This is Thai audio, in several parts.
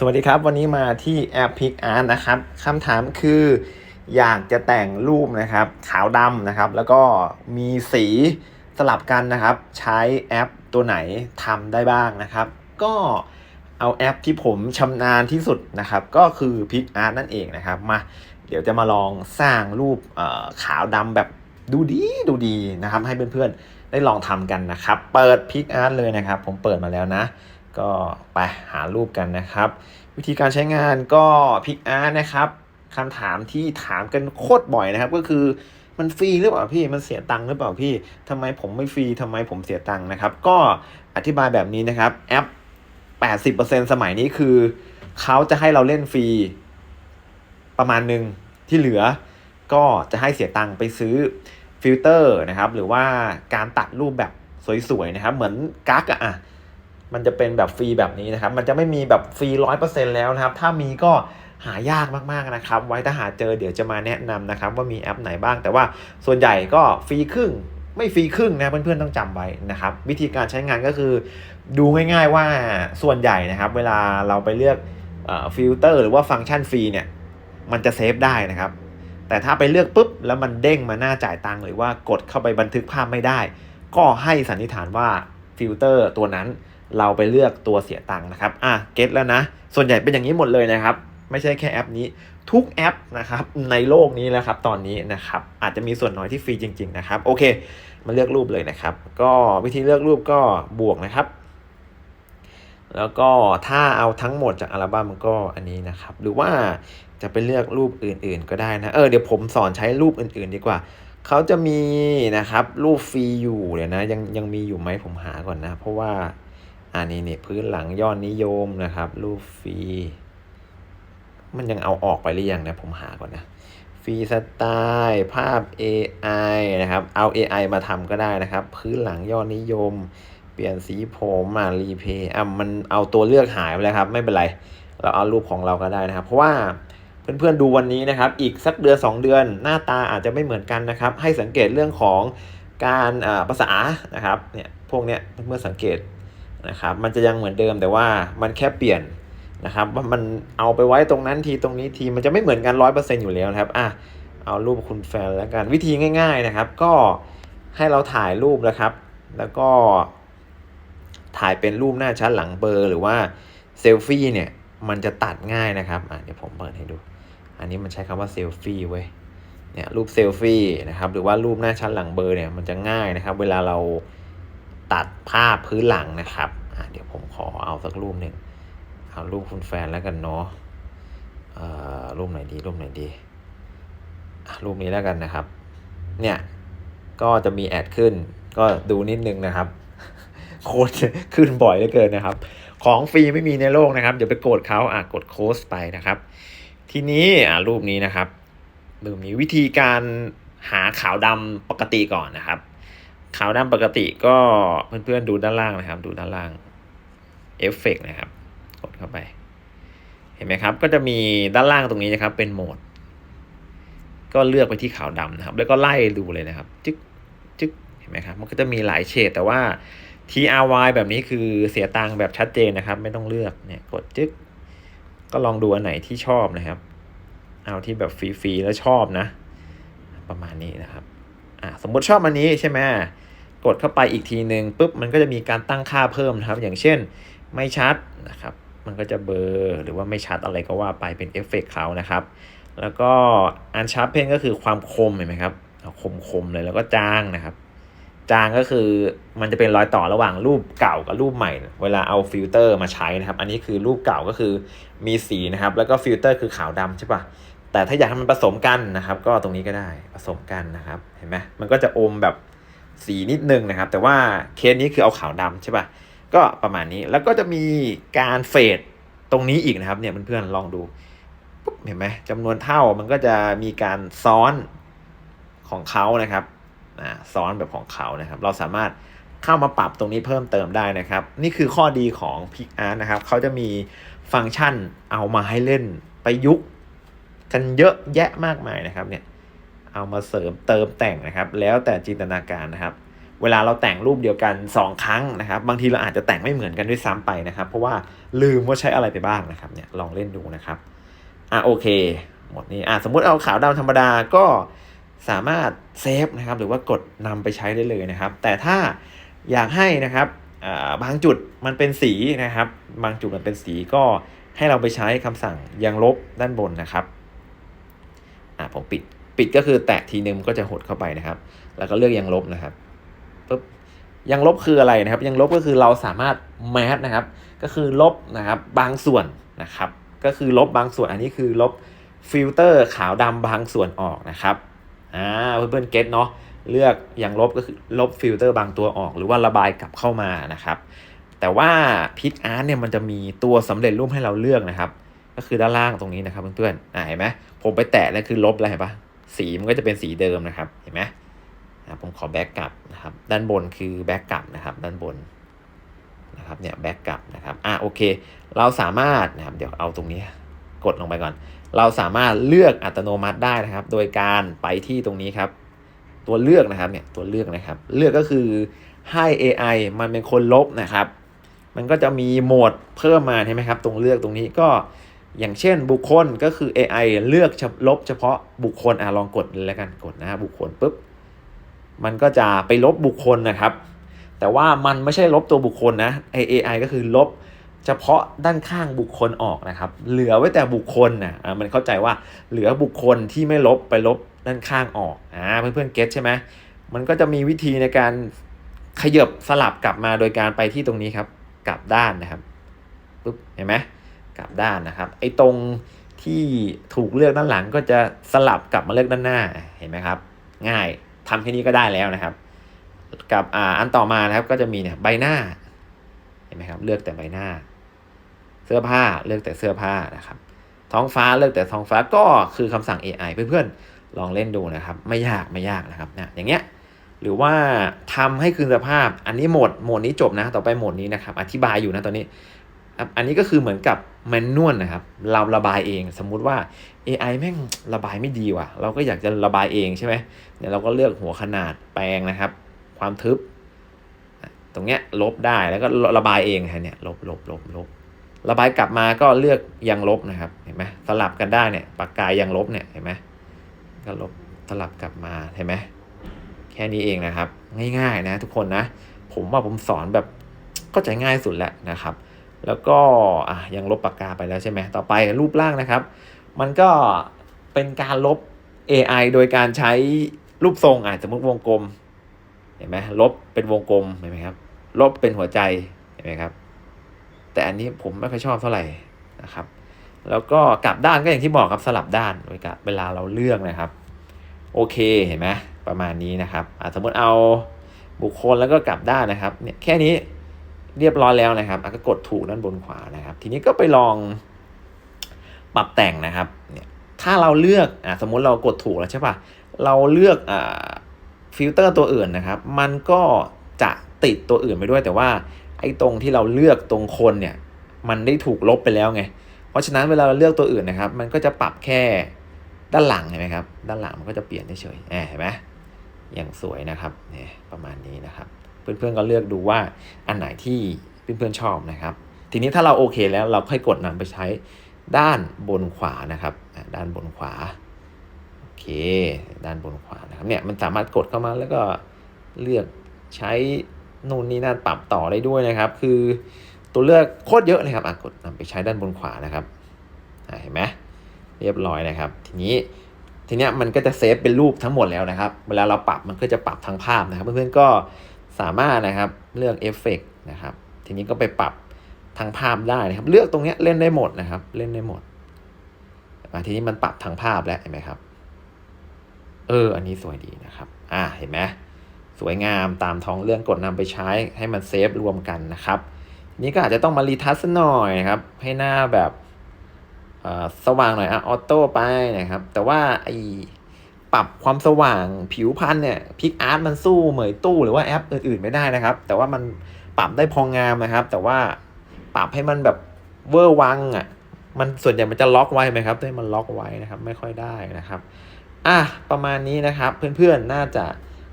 สวัสดีครับ วันนี้มาที่แอป Pick Art นะครับคำถามคืออยากจะแต่งรูปนะครับ ขาวดำนะครับ แล้วก็มีสีสลับกันนะครับ ใช้แอปตัวไหนทำได้บ้างนะครับ ก็เอาแอปที่ผมชำนาญที่สุดนะครับ ก็คือ Pick Art นั่นเองนะครับ มาเดี๋ยวจะมาลองสร้างรูปขาวดำแบบดูดีดูดีนะครับ ให้เพื่อนๆได้ลองทำกันนะครับ เปิด Pick Art เลยนะครับ ผมเปิดมาแล้วนะ ก็ไปหารูปกันนะครับ วิธีการใช้งานก็พิกอาร์นะครับคำถามที่ถามกันโคตรบ่อยนะครับ ก็คือมันฟรีหรือเปล่าพี่ มันเสียตังค์หรือเปล่าพี่ทำไมผมไม่ฟรีทำไมผมเสียตังค์นะครับ ก็อธิบายแบบนี้นะครับแอป 80%สมัยนี้คือเขาจะให้เราเล่นฟรีประมาณหนึ่งที่เหลือ ก็จะให้เสียตังค์ไปซื้อฟิลเตอร์นะครับ หรือว่าการตัดรูปแบบสวยๆนะครับ เหมือนกั๊กอะ มันจะเป็นแบบฟรีแบบนี้นะครับ มันจะไม่มีแบบฟรีร้อยเปอร์เซ็นต์แล้วนะครับ ถ้ามีก็หายากมากๆนะครับ ไว้ถ้าหาเจอเดี๋ยวจะมาแนะนำนะครับ ว่ามีแอปไหนบ้าง แต่ว่าส่วนใหญ่ก็ฟรีครึ่งไม่ฟรีครึ่งนะเพื่อนๆต้องจำไว้นะครับ วิธีการใช้งานก็คือ ดูง่าย ๆว่าส่วนใหญ่นะครับ เวลาเราไปเลือกฟิลเตอร์หรือว่าฟังก์ชันฟรีเนี่ยมันจะเซฟได้นะครับ แต่ถ้าไปเลือกปุ๊บแล้วมันเด้งมาหน้าจ่ายตังค์หรือว่ากดเข้าไปบันทึกภาพไม่ได้ ก็ให้สันนิษฐานว่าฟิลเตอร์ตัวนั้น เราไปเลือกตัวเสียตังค์นะครับ อะ เก็ตแล้วนะ ส่วนใหญ่เป็นอย่างนี้หมดเลยนะครับ ไม่ใช่แค่แอปนี้ ทุกแอปนะครับในโลกนี้แล้วครับตอนนี้นะครับ อาจจะมีส่วนน้อยที่ฟรีจริง ๆ นะครับ โอเค มาเลือกรูปเลยนะครับ ก็วิธีเลือกรูปก็บวกนะครับ แล้วก็ถ้าเอาทั้งหมดจากอัลบั้มก็อันนี้นะครับ หรือว่าจะไปเลือกรูปอื่น ๆ ก็ได้นะ เออ เดี๋ยวผมสอนใช้รูปอื่น ๆ ดีกว่าเขาจะมีนะครับรูปฟรีอยู่เดี๋ยวนะยังยังมีอยู่ไหมผมหาก่อนนะ เพราะว่า อันนี้นี่พื้นหลังยอดนิยมนะครับ รูปฟรี มันยังเอาออกไปหรือยังนะ ผมหาก่อนนะฟรีสไตล์ภาพ AI นะครับ เอา AI มาทำก็ได้นะครับ พื้นหลังยอดนิยม เปลี่ยนสีผมมารีเพย์อะมันเอาตัวเลือกหายไปแล้วครับ ไม่เป็นไร เราเอารูปของเราก็ได้นะครับ เพราะว่าเพื่อนๆดูวันนี้นะครับ อีกสักเดือน 2 เดือน หน้าตาอาจจะไม่เหมือนกันนะครับ ให้สังเกตเรื่องของการภาษานะครับเนี่ยพวกเนี้ยเมื่อสังเกต นะครับมันจะยังเหมือนเดิมแต่ว่ามันแค่เปลี่ยนนะครับว่ามันเอาไปไว้ตรงนั้นทีตรงนี้ทีมันจะไม่เหมือนกันร้อยเปอร์เซ็นต์อยู่แล้วนะครับอะเอารูปคุณแฟนแล้วกันวิธีง่าย ๆนะครับ ก็ให้เราถ่ายรูปนะครับ แล้วก็ ถ่ายเป็นรูปหน้าชั้นหลังเบอร์หรือว่าเซลฟี่เนี่ยมันจะตัดง่ายนะครับอะเดี๋ยวผมเปิดให้ดู อันนี้มันใช้คำว่าเซลฟี่เว้ยเนี่ยรูปเซลฟี่นะครับหรือว่ารูปหน้าชั้นหลังเบอร์เนี่ยมันจะง่ายนะครับ เวลาเรา ตัดภาพพื้นหลังนะครับอะเดี๋ยวผมขอเอาสักรูปหนึ่งเอารูปคุณแฟนแล้วกันเนาะอ่อรูปไหนดีรูปไหนดีอะรูปนี้แล้วกันนะครับ เนี่ย ก็จะมีแอดขึ้น ก็ดูนิดนึงนะครับ โค้ดขึ้นบ่อยเหลือเกินนะครับ ของฟรีไม่มีในโลกนะครับ เดี๋ยวไปกดเขาอะกดโค้ดไปนะครับ ทีนี้อะรูปนี้นะครับรูปนี้วิธีการหาขาวดำปกติก่อนนะครับ ขาวดำปกติก็เพื่อนๆดูด้านล่างนะครับ ดูด้านล่างเอฟเฟกนะครับ กดเข้าไป เห็นไหมครับ ก็จะมีด้านล่างตรงนี้นะครับ เป็นโหมด ก็เลือกไปที่ขาวดำนะครับ แล้วก็ไล่ดูเลยนะครับ จึ๊กจึ๊กเห็นไหมครับ มันก็จะมีหลายเฉดแต่ว่า TRY แบบนี้คือเสียตังค์แบบชัดเจนนะครับ ไม่ต้องเลือกเนี่ยกดจึ๊กก็ลองดูอันไหนที่ชอบนะครับ เอาที่แบบฟรีๆแล้วชอบนะ ประมาณนี้นะครับอ่าสมมติชอบอันนี้ใช่ไหม กดเข้าไปอีกทีหนึ่งปุ๊บมันก็จะมีการตั้งค่าเพิ่มนะครับ อย่างเช่นไม่ชัดนะครับ มันก็จะเบอร์หรือว่าไม่ชัดอะไรก็ว่าไปเป็นเอฟเฟกต์เขานะครับ แล้วก็อันชาร์ปเพนก็คือความคมเห็นไหมครับคมคมเลยแล้วก็จางนะครับ จางก็คือมันจะเป็นรอยต่อระหว่างรูปเก่ากับรูปใหม่ เวลาเอาฟิลเตอร์มาใช้นะครับ อันนี้คือรูปเก่าก็คือมีสีนะครับ แล้วก็ฟิลเตอร์คือขาวดำใช่ปะแต่ถ้าอยากให้มันผสมกันนะครับ ก็ตรงนี้ก็ได้ผสมกันนะครับ เห็นไหมมันก็จะอมแบบ สีนิดนึงนะครับ แต่ว่าเคสนี้คือเอาขาวดำใช่ปะก็ประมาณนี้แล้วก็จะมีการเฟดตรงนี้อีกนะครับเนี่ยเพื่อนๆลองดูปุ๊บเห็นไหมจำนวนเท่ามันก็จะมีการซ้อนของเขานะครับอ่าซ้อนแบบของเขานะครับ เราสามารถเข้ามาปรับตรงนี้เพิ่มเติมได้นะครับ นี่คือข้อดีของ Pic Art นะครับเขาจะมีฟังก์ชันเอามาให้เล่นประยุกต์กันเยอะแยะมากมายนะครับเนี่ย เอามาเสริมเติมแต่งนะครับ แล้วแต่จินตนาการนะครับ เวลาเราแต่งรูปเดียวกัน 2 ครั้งนะครับ บางทีเราอาจจะแต่งไม่เหมือนกันด้วยซ้ำไปนะครับ เพราะว่าลืมว่าใช้อะไรไปบ้างนะครับเนี่ยลองเล่นดูนะครับอะโอเค หมดนี้อะสมมุติเอาขาวดำธรรมดาก็สามารถเซฟนะครับหรือว่ากดนำไปใช้ได้เลยนะครับ แต่ถ้าอยากให้นะครับอ่าบางจุดมันเป็นสีนะครับ บางจุดมันเป็นสีก็ให้เราไปใช้คำสั่งยังลบด้านบนนะครับอ่าผมปิด ปิดก็คือแตะทีนึงมันก็จะหดเข้าไปนะครับ แล้วก็เลือกยังลบนะครับปุ๊บยังลบคืออะไรนะครับ ยังลบก็คือเราสามารถแมสนะครับ ก็คือลบนะครับบางส่วนนะครับ ก็คือลบบางส่วนอันนี้คือลบฟิลเตอร์ขาวดำบางส่วนออกนะครับอ่าเพื่อนๆเก็ตเนาะเลือกยังลบก็คือลบฟิลเตอร์บางตัวออก หรือว่าระบายกลับเข้ามานะครับ แต่ว่าพิกอาร์ตเนี่ยมันจะมีตัวสำเร็จรูปให้เราเลือกนะครับ ก็คือด้านล่างตรงนี้นะครับเพื่อนๆอ่าเห็นไหมผมไปแตะแล้วคือลบแล้วเห็นปะ สีมันก็จะเป็นสีเดิมนะครับ เห็นไหมผมขอแบ็กกลับนะครับ ด้านบนคือแบ็กกลับนะครับ ด้านบนนะครับเนี่ยแบ็กกลับนะครับ อ่าโอเค เราสามารถนะครับ เดี๋ยวเอาตรงนี้กดลงไปก่อน เราสามารถเลือกอัตโนมัติได้นะครับ โดยการไปที่ตรงนี้ครับ ตัวเลือกนะครับเนี่ยตัวเลือกนะครับ เลือกก็คือให้ AI มันเป็นคนลบนะครับ มันก็จะมีโหมดเพิ่มมาใช่ไหมครับ ตรงเลือกตรงนี้ก็ อย่างเช่นบุคคลก็คือ AI เลือกลบเฉพาะบุคคลอะลองกดเลยแล้วกันกดนะฮะบุคคลปุ๊บมันก็จะไปลบบุคคลนะครับ แต่ว่ามันไม่ใช่ลบตัวบุคคลนะ AI ก็คือลบเฉพาะด้านข้างบุคคลออกนะครับ เหลือไว้แต่บุคคลนะอะมันเข้าใจว่าเหลือบุคคลที่ไม่ลบไปลบด้านข้างออกอ่าเพื่อนๆเก็ตใช่ไหมมันก็จะมีวิธีในการขยบสลับกลับมาโดยการไปที่ตรงนี้ครับ กลับด้านนะครับปุ๊บเห็นไหม กลับด้านนะครับ ไอ้ตรงที่ถูกเลือกด้านหลังก็จะสลับกลับมาเลือกด้านหน้าเห็นไหมครับ ง่ายทำแค่นี้ก็ได้แล้วนะครับ กับอ่าอันต่อมานะครับก็จะมีเนี่ยใบหน้าเห็นไหมครับเลือกแต่ใบหน้า เสื้อผ้าเลือกแต่เสื้อผ้านะครับ ท้องฟ้าเลือกแต่ท้องฟ้าก็คือคำสั่ง AI เพื่อนๆลองเล่นดูนะครับ ไม่ยากไม่ยากนะครับเนี่ยอย่างเงี้ยหรือว่าทำให้คืนสภาพ อันนี้โหมดโหมดนี้จบนะ ต่อไปโหมดนี้นะครับ อธิบายอยู่นะตอนนี้ อันนี้ก็คือเหมือนกับแมนนวลนะครับ เราระบายเองสมมุติว่า AI แม่งระบายไม่ดีว่ะ เราก็อยากจะระบายเองใช่ไหมเดี๋ยเราก็เลือกหัวขนาดแปลงนะครับ ความทึบ ตรงเนี้ยลบได้แล้วก็ระบายเองฮะเนี่ยลบลบลบลบระบายกลับมาก็เลือกยังลบนะครับเห็นไหมสลับกันได้เนี่ยปากกายังลบเนี่ยเห็นไหมก็ลบสลับกลับมาเห็นไหมแค่นี้เองนะครับ ง่ายๆนะทุกคนนะ ผมว่าผมสอนแบบเข้าใจง่ายสุดแล้วนะครับ แล้วก็อะยังลบปากกาไปแล้วใช่ไหมต่อไปรูปร่างนะครับ มันก็เป็นการลบ AI โดยการใช้รูปทรงอะสมมติวงกลมเห็นไหมลบเป็นวงกลมเห็นไหมครับ ลบเป็นหัวใจเห็นไหมครับ แต่อันนี้ผมไม่ค่อยชอบเท่าไหร่นะครับ แล้วก็กลับด้านก็อย่างที่บอกครับสลับด้านเวลาเราเลือกนะครับ โอเคเห็นไหมประมาณนี้นะครับสมมติเอาบุคคลแล้วก็กลับด้านนะครับเนี่ยแค่นี้ เรียบร้อยแล้วนะครับอะก็กดถูกด้านบนขวานะครับ ทีนี้ก็ไปลองปรับแต่งนะครับเนี่ยถ้าเราเลือกอะสมมุติเรากดถูกแล้วใช่ปะเราเลือกอ่าฟิลเตอร์ตัวอื่นนะครับ มันก็จะติดตัวอื่นไปด้วย แต่ว่าไอ้ตรงที่เราเลือกตรงคนเนี่ย มันได้ถูกลบไปแล้วไง เพราะฉะนั้นเวลาเราเลือกตัวอื่นนะครับ มันก็จะปรับแค่ด้านหลังเห็นไหมครับ ด้านหลังมันก็จะเปลี่ยนเฉยๆแอบเห็นไหมอย่างสวยนะครับเนี่ยประมาณนี้นะครับ เพื่อนๆก็เลือกดูว่าอันไหนที่เพื่อนๆชอบนะครับ ทีนี้ถ้าเราโอเคแล้วเราค่อยกดนำไปใช้ด้านบนขวานะครับ ด้านบนขวาโอเค ด้านบนขวานะครับเนี่ยมันสามารถกดเข้ามาแล้วก็เลือกใช้นู่นนี่นั่นปรับต่อได้ด้วยนะครับ คือตัวเลือกโคตรเยอะเลยครับอะกดนำไปใช้ด้านบนขวานะครับเห็นไหมเรียบร้อยนะครับ ทีนี้ทีเนี้ยมันก็จะเซฟเป็นรูปทั้งหมดแล้วนะครับ เวลาเราปรับมันก็จะปรับทั้งภาพนะครับ เพื่อนๆก็ สามารถนะครับเลือกเอฟเฟกนะครับ ทีนี้ก็ไปปรับทางภาพได้นะครับ เลือกตรงนี้เล่นได้หมดนะครับ เล่นได้หมดอะทีนี้มันปรับทางภาพแล้วเห็นไหมครับ เออ อันนี้สวยดีนะครับ อ่าเห็นไหมสวยงามตามท้องเรื่องกดนำไปใช้ให้มันเซฟรวมกันนะครับทีนี้ก็อาจจะต้องมารีทัชหน่อยครับ ให้หน้าแบบสว่างหน่อยอะออโต้ไปนะครับ แต่ว่าไอ ปรับความสว่างผิวพันเนี่ยพิกอาร์ตมันสู้เหมยตู้หรือว่าแอปอื่นๆไม่ได้นะครับ แต่ว่ามันปรับได้พองามนะครับ แต่ว่าปรับให้มันแบบเวอร์วังอะมันส่วนใหญ่มันจะล็อกไว้ไหมครับให้มันล็อกไว้นะครับ ไม่ค่อยได้นะครับอะประมาณนี้นะครับ เพื่อนๆน่าจะ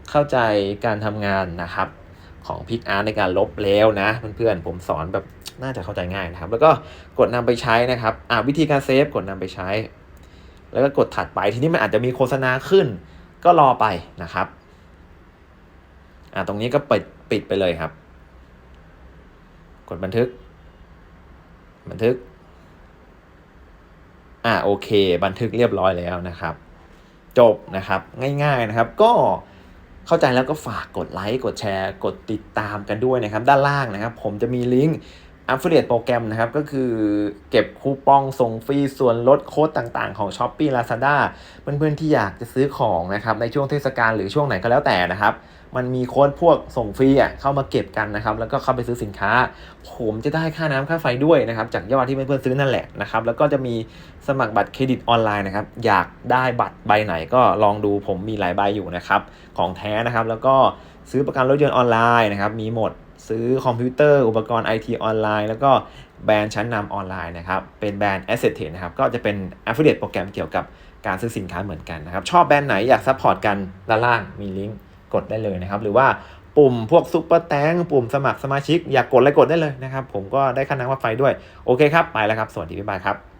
เข้าใจการทำงานนะครับ ของพิกอาร์ตในการลบแล้วนะ เพื่อนๆผมสอนแบบน่าจะเข้าใจง่ายนะครับ แล้วก็กดนำไปใช้นะครับอ่าวิธีการเซฟกดนำไปใช้ แล้วก็กดถัดไปทีนี้มันอาจจะมีโฆษณาขึ้น ก็รอไปนะครับอ่าตรงนี้ก็ปิดปิดไปเลยครับ กดบันทึก บันทึกอ่าโอเค บันทึกเรียบร้อยแล้วนะครับ จบนะครับง่ายๆนะครับ ก็เข้าใจแล้วก็ฝากกดไลค์กดแชร์ กดติดตามกันด้วยนะครับ ด้านล่างนะครับ ผมจะมีลิงก์ Affiliate โปรแกรมนะครับ ก็คือเก็บคูปองส่งฟรีส่วนลดโค้ดต่างๆ ของ s h อ p e e Lazada เพื่อนๆที่อยากจะซื้อของนะครับในช่วงเทศกาลหรือช่วงไหนก็แล้วแต่นะครับ มันมีโค้ดพวกส่งฟรีอะเข้ามาเก็บกันนะครับ แล้วก็เข้าไปซื้อสินค้า ผมจะได้ค่าน้ำค่าไฟด้วยนะครับจากยอดที่เพื่อนๆซื้อนั่นแหละนะครับแล้วก็จะมีสมัครบัตรเครดิตออนไลน์นะครับอยากได้บัตรใบไหนก็ลองดูผมมีหลายใบอยู่นะครับของแท้นะครับแล้วก็ ซื้อประกันรถยนต์ออนไลน์นะครับมีหมดซื้อคอมพิวเตอร์อุปกรณ์ไอทีออนไลน์แล้วก็แบรนด์ชั้นนำออนไลน์นะครับเป็นแบรนด์ Asset t นะครับก็จะเป็น Affiliate โปรแกรมเกี่ยวกับการซื้อสินค้าเหมือนกันนะครับชอบแบรนด์ไหนอยากซัพพอร์ตกันด้านล่างมีลิงก์กดได้เลยนะครับหรือว่าปุ่มพวกซุปเปอร์แตงปุ่มสมัครสมาชิก อยากกดอะไรกดได้เลยนะครับผมก็ได้ค่าน้ำค่าไฟด้วย โอเคครับ ไปแล้วครับ สวัสดีบ๊ายบายครับ